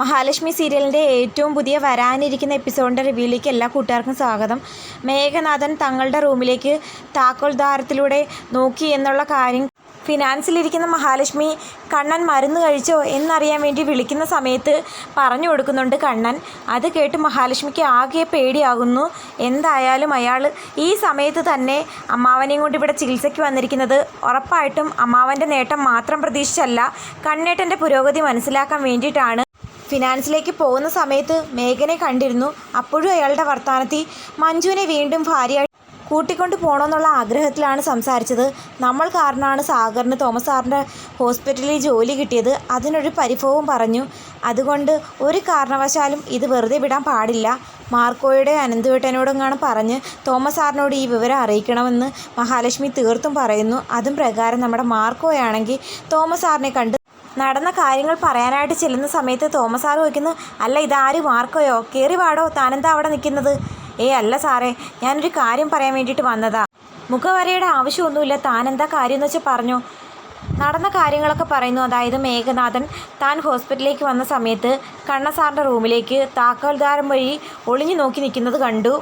മഹാലക്ഷ്മി സീരിയലിന്റെ ഏറ്റവും പുതിയ വരാനിരിക്കുന്ന എപ്പിസോഡിന്റെ റിവ്യൂയിലേക്ക് എല്ലാ കൂട്ടുകാർക്കും സ്വാഗതം. മേഘനാഥൻ തങ്ങളുടെ റൂമിലേക്ക് താക്കോൽദാരത്തിലൂടെ നോക്കി എന്നുള്ള കാര്യം ഫിനാൻസിലിരിക്കുന്ന മഹാലക്ഷ്മി കണ്ണൻ മരുന്ന് കഴിച്ചോ എന്നറിയാൻ വേണ്ടി വിളിക്കുന്ന സമയത്ത് പറഞ്ഞു കൊടുക്കുന്നുണ്ട് കണ്ണൻ. അത് കേട്ട് മഹാലക്ഷ്മിക്ക് ആകെ പേടിയാകുന്നു. എന്തായാലും അയാൾ ഈ സമയത്ത് തന്നെ അമ്മാവനെയും കൊണ്ട് ഇവിടെ ചികിത്സയ്ക്ക് വന്നിരിക്കുന്നത് ഉറപ്പായിട്ടും അമ്മാവന്റെ നേട്ടം മാത്രം പ്രതീക്ഷിച്ചല്ല കണ്ണേട്ടന്റെ പുരോഗതി മനസ്സിലാക്കാൻ വേണ്ടിയിട്ടാണ് ഫിനാൻസിലേക്ക് പോകുന്ന സമയത്ത് മേഘനെ കണ്ടിരുന്നു. അപ്പോഴും അയാളുടെ വർത്തമാനത്തിൽ മഞ്ജുവിനെ വീണ്ടും ഭാര്യ കൂട്ടിക്കൊണ്ട് പോകണമെന്നുള്ള ആഗ്രഹത്തിലാണ് സംസാരിച്ചത്. നമ്മൾ കാരണമാണ് സാഗറിന് തോമസ് സാറിന്റെ ഹോസ്പിറ്റലിൽ ജോലി കിട്ടിയത്. അതിനൊരു പരിഭവവും പറഞ്ഞു. അതുകൊണ്ട് ഒരു കാരണവശാലും ഇത് വെറുതെ വിടാൻ പാടില്ല. മാർക്കോയുടെ അനന്തുവേട്ടനോടെങ്ങാണ് പറഞ്ഞ് തോമസ് സാറിനോട് ഈ വിവരം അറിയിക്കണമെന്ന് മഹാലക്ഷ്മി തീർത്തും പറയുന്നു. അതും പ്രകാരം നമ്മുടെ മാർക്കോയാണെങ്കിൽ തോമസ് സാറിനെ കണ്ട് നടന്ന കാര്യങ്ങൾ പറയാനായിട്ട് ചെല്ലുന്ന സമയത്ത് തോമസ് സാറ് ചോദിക്കുന്നു അല്ല ഇതാര്? മാർക്കോയോ കയറി വാടോ? താനെന്താ അവിടെ നിൽക്കുന്നത്? ഏ അല്ല സാറേ ഞാനൊരു കാര്യം പറയാൻ വേണ്ടിയിട്ട് വന്നതാ. മുഖവരയുടെ ആവശ്യമൊന്നുമില്ല. താനെന്താ കാര്യം എന്ന് വെച്ചാൽ പറഞ്ഞു. നടന്ന കാര്യങ്ങളൊക്കെ പറയുന്നു. അതായത് മേഘനാഥൻ താൻ ഹോസ്പിറ്റലിലേക്ക് വന്ന സമയത്ത് കണ്ണസാറിന്റെ റൂമിലേക്ക് താക്കോൽദാരം വഴി ഒളിഞ്ഞു നോക്കി നിൽക്കുന്നത് കണ്ടു.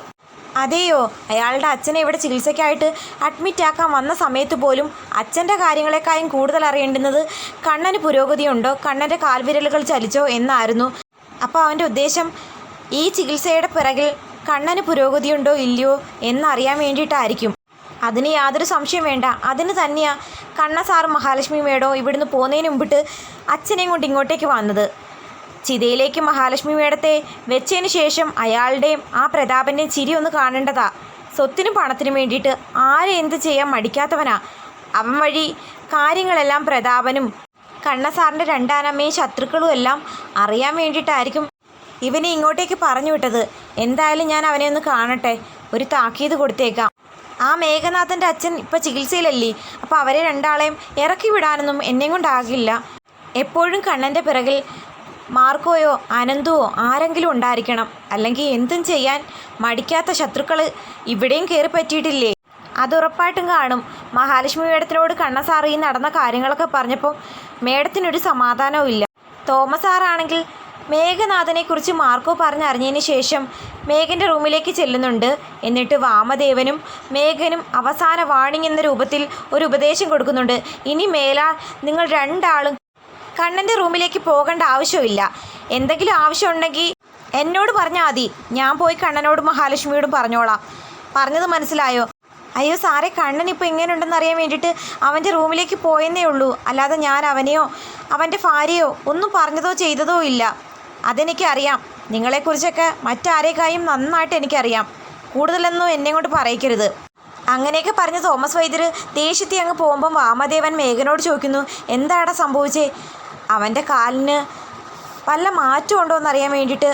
അതെയോ? അയാളുടെ അച്ഛനെ ഇവിടെ ചികിത്സയ്ക്കായിട്ട് അഡ്മിറ്റ് ആക്കാൻ വന്ന സമയത്ത് പോലും അച്ഛന്റെ കാര്യങ്ങളെക്കായും കൂടുതൽ അറിയേണ്ടുന്നത് കണ്ണന് പുരോഗതിയുണ്ടോ? കണ്ണന്റെ കാൽവിരലുകൾ ചലിച്ചോ എന്നായിരുന്നു. അപ്പോൾ അവന്റെ ഉദ്ദേശം ഈ ചികിത്സയുടെ പിറകിൽ കണ്ണന് പുരോഗതിയുണ്ടോ ഇല്ലയോ എന്നറിയാൻ വേണ്ടിയിട്ടായിരിക്കും. അതിന് യാതൊരു സംശയം വേണ്ട. അതിന് തന്നെയാണ് കണ്ണ സാർ മഹാലക്ഷ്മി മേഡോ ഇവിടുന്ന് പോകുന്നതിന് മുമ്പിട്ട് അച്ഛനെയും കൊണ്ട് ഇങ്ങോട്ടേക്ക് വന്നത്. ചിതയിലേക്ക് മഹാലക്ഷ്മി മേടത്തെ വെച്ചതിന് ശേഷം അയാളുടെയും ആ പ്രതാപന്റെയും ചിരി ഒന്ന് കാണേണ്ടതാ. സ്വത്തിനും പണത്തിനും വേണ്ടിയിട്ട് ആരെ എന്ത് ചെയ്യാൻ മടിക്കാത്തവനാ. അവൻ വഴി കാര്യങ്ങളെല്ലാം പ്രതാപനും കണ്ണസാറിന്റെ രണ്ടാനമ്മയും ശത്രുക്കളും എല്ലാം അറിയാൻ വേണ്ടിയിട്ടായിരിക്കും ഇവനെ ഇങ്ങോട്ടേക്ക് പറഞ്ഞു വിട്ടത്. എന്തായാലും ഞാൻ അവനെ ഒന്ന് കാണട്ടെ. ഒരു താക്കീത് കൊടുത്തേക്കാം. ആ മേഘനാഥന്റെ അച്ഛൻ ഇപ്പം ചികിത്സയിലല്ലേ? അപ്പോൾ അവരെ രണ്ടാളെയും ഇറക്കി വിടാനൊന്നും എന്നെ കൊണ്ടാകില്ല. എപ്പോഴും കണ്ണന്റെ പിറകിൽ മാർക്കോയോ അനന്തുവോ ആരെങ്കിലും ഉണ്ടായിരിക്കണം. അല്ലെങ്കിൽ എന്തും ചെയ്യാൻ മടിക്കാത്ത ശത്രുക്കൾ ഇവിടെയും കയറി പറ്റിയിട്ടില്ലേ? അത് ഉറപ്പായിട്ടും കാണും. മഹാലക്ഷ്മി മേഡത്തിനോട് കണ്ണസാറി നടന്ന കാര്യങ്ങളൊക്കെ പറഞ്ഞപ്പോൾ മേഡത്തിനൊരു സമാധാനവും ഇല്ല. തോമസ് സാറാണെങ്കിൽ മേഘനാഥനെക്കുറിച്ച് മാർക്കോ പറഞ്ഞറിഞ്ഞതിന് ശേഷം മേഘന്റെ റൂമിലേക്ക് ചെല്ലുന്നുണ്ട്. എന്നിട്ട് വാമദേവനും മേഘനും അവസാന വാണിംഗ് എന്ന രൂപത്തിൽ ഒരു ഉപദേശം കൊടുക്കുന്നുണ്ട്. ഇനി മേലാൽ നിങ്ങൾ രണ്ടാളും കണ്ണന്റെ റൂമിലേക്ക് പോകേണ്ട ആവശ്യമില്ല. എന്തെങ്കിലും ആവശ്യമുണ്ടെങ്കിൽ എന്നോട് പറഞ്ഞാൽ മതി. ഞാൻ പോയി കണ്ണനോടും മഹാലക്ഷ്മിയോടും പറഞ്ഞോളാം. പറഞ്ഞത് മനസ്സിലായോ? അയ്യോ സാറേ കണ്ണൻ ഇപ്പോൾ എങ്ങനെയുണ്ടെന്ന് അറിയാൻ വേണ്ടിയിട്ട് അവന്റെ റൂമിലേക്ക് പോയെന്നേ ഉള്ളൂ. അല്ലാതെ ഞാൻ അവനെയോ അവന്റെ ഭാര്യയോ ഒന്നും പറഞ്ഞതോ ചെയ്തതോ ഇല്ല. അതെനിക്കറിയാം. നിങ്ങളെക്കുറിച്ചൊക്കെ മറ്റാരേക്കായും നന്നായിട്ട് എനിക്കറിയാം. കൂടുതലൊന്നും എന്നെ കൊണ്ട് പറയിക്കരുത്. അങ്ങനെയൊക്കെ പറഞ്ഞ് തോമസ് വൈദ്യർ ദേഷ്യത്തി അങ്ങ് പോകുമ്പം വാമദേവൻ മേഘനോട് ചോദിക്കുന്നു എന്താടാ സംഭവിച്ചേ? അവന്റെ കാലിന് വല്ല മാറ്റം ഉണ്ടോ എന്നറിയാൻ വേണ്ടിയിട്ട്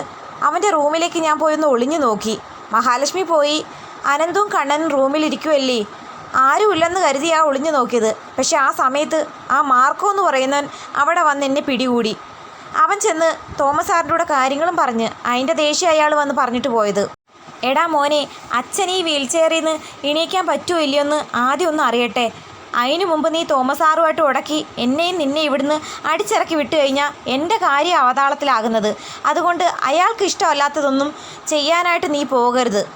അവന്റെ റൂമിലേക്ക് ഞാൻ പോയി ഒന്ന് ഒളിഞ്ഞു നോക്കി. മഹാലക്ഷ്മി പോയി. അനന്തും കണ്ണനും റൂമിലിരിക്കുമല്ലേ ആരുമില്ലെന്ന് കരുതി ആ ഒളിഞ്ഞു നോക്കിയത്. പക്ഷെ ആ സമയത്ത് ആ മാർക്കോ എന്ന് പറയുന്നവൻ അവിടെ വന്ന് എന്നെ പിടികൂടി. അവൻ ചെന്ന് തോമസ് സാറിന്റെ കൂടെ കാര്യങ്ങളും പറഞ്ഞ് അതിന്റെ ദേഷ്യം അയാൾ വന്ന് പറഞ്ഞിട്ട് പോയത്. എടാ മോനെ അച്ഛൻ ഈ വീൽ ചെയറിൽ നിന്ന് ഇണീക്കാൻ പറ്റുമോ ഇല്ലയോ എന്ന് ആദ്യം ഒന്ന് അറിയട്ടെ. അതിനു മുമ്പ് നീ തോമസ് സാറുമായിട്ട് ഉടക്കി എന്നെയും നിന്നെ ഇവിടുന്ന് അടിച്ചിറക്കി വിട്ടു കഴിഞ്ഞാൽ എന്റെ കാര്യം അവതാളത്തിലാകുന്നത്. അതുകൊണ്ട് അയാൾക്ക് ഇഷ്ടമല്ലാത്തതൊന്നും ചെയ്യാനായിട്ട് നീ പോകരുത്.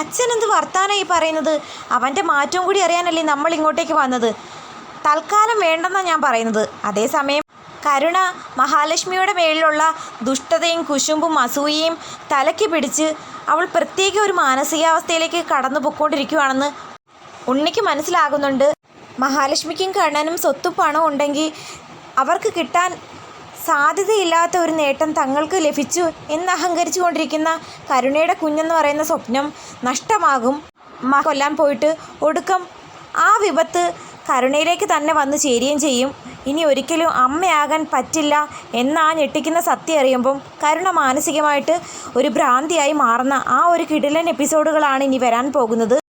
അച്ഛൻ എന്ത് വർത്താനായി പറയുന്നത്? അവന്റെ മാറ്റവും കൂടി അറിയാനല്ലേ നമ്മൾ ഇങ്ങോട്ടേക്ക് വന്നത്. തൽക്കാലം വേണ്ടെന്നാണ് ഞാൻ പറയുന്നത്. അതേസമയം കരുണ മഹാലക്ഷ്മിയുടെ മേളിലുള്ള ദുഷ്ടതയും കുശുമ്പും അസൂയയും തലയ്ക്ക് പിടിച്ച് അവൾ പ്രത്യേക ഒരു മാനസികാവസ്ഥയിലേക്ക് കടന്നു പൊക്കോണ്ടിരിക്കുകയാണെന്ന് ഉണ്ണിക്ക് മനസ്സിലാകുന്നുണ്ട്. മഹാലക്ഷ്മിക്കും കണ്ണനും സ്വത്തും പണവും ഉണ്ടെങ്കിൽ അവർക്ക് കിട്ടാൻ സാധ്യതയില്ലാത്ത ഒരു നേട്ടം തങ്ങൾക്ക് ലഭിച്ചു എന്ന് അഹങ്കരിച്ചു കൊണ്ടിരിക്കുന്ന കരുണയുടെ കുഞ്ഞെന്ന് പറയുന്ന സ്വപ്നം നഷ്ടമാകും. കൊല്ലാൻ പോയിട്ട് ഒടുക്കം ആ വിപത്ത് കരുണയിലേക്ക് തന്നെ വന്നു ചേരുകയും ചെയ്യും. ഇനി ഒരിക്കലും അമ്മയാകാൻ പറ്റില്ല എന്നാ ഞെട്ടിക്കുന്ന സത്യം അറിയുമ്പം കരുണ മാനസികമായിട്ട് ഒരു ഭ്രാന്തിയായി മാറുന്ന ആ ഒരു കിടിലൻ എപ്പിസോഡുകളാണ് ഇനി വരാൻ പോകുന്നത്.